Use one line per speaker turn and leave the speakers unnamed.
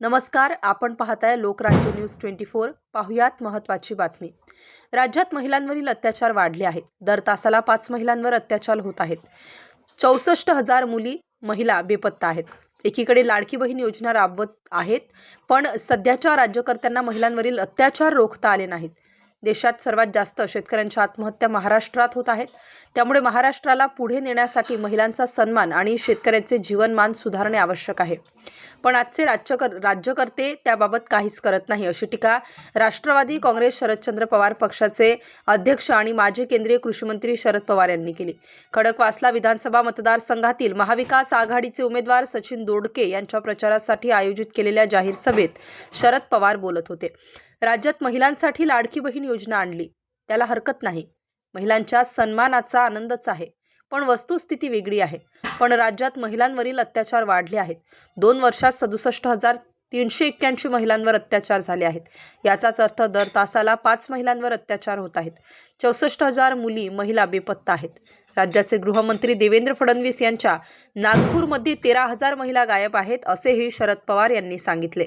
नमस्कार आपण पाहताय लोकराज्य न्यूज ट्वेंटी फोर. पाहुयात महत्त्वाची बातमी. राज्यात महिलांवरील अत्याचार वाढले आहेत. दर तासाला पाच महिलांवर अत्याचार होत आहेत. चौसष्ट हजार मुली महिला बेपत्ता आहेत. एकीकडे लाडकी बहीण योजना राबवत आहेत पण सध्याच्या राज्यकर्त्यांना महिलांवरील अत्याचार रोखता आले नाहीत. देशात सर्वात जास्त शेतकऱ्यांच्या आत्महत्या महाराष्ट्रात होत आहेत. त्यामुळे महाराष्ट्राला पुढे नेण्यासाठी महिलांचा सन्मान आणि शेतकऱ्यांचे जीवनमान सुधारणे आवश्यक आहे. पण आजचे राज्यकर राज्यकर्ते त्याबाबत काहीच करत नाही अशी टीका राष्ट्रवादी काँग्रेस शरदचंद्र पवार पक्षाचे अध्यक्ष आणि माजी केंद्रीय कृषीमंत्री शरद पवार यांनी केली. खडकवासला विधानसभा मतदारसंघातील महाविकास आघाडीचे उमेदवार सचिन दोडके यांच्या प्रचारासाठी आयोजित केलेल्या जाहीर सभेत शरद पवार बोलत होते. राज्यात महिलांसाठी लाडकी बहीण योजना आणली. त्याला हरकत नाही. महिलांच्या सन्मानाचा आनंदच आहे. पण वस्तुस्थिती वेगळी आहे. पण राज्यात महिलांवरील अत्याचार वाढले आहेत. दोन वर्षात सदुसष्ट हजार तीनशे एक्क्याऐंशी महिलांवर अत्याचार झाले आहेत. याचाच अर्थ दर तासाला पाच महिलांवर अत्याचार होत आहेत. चौसष्ट हजार मुली महिला बेपत्ता आहेत. राज्याचे गृहमंत्री देवेंद्र फडणवीस यांच्या नागपूरमध्ये तेरा हजार महिला गायब आहेत असेही शरद पवार यांनी सांगितले.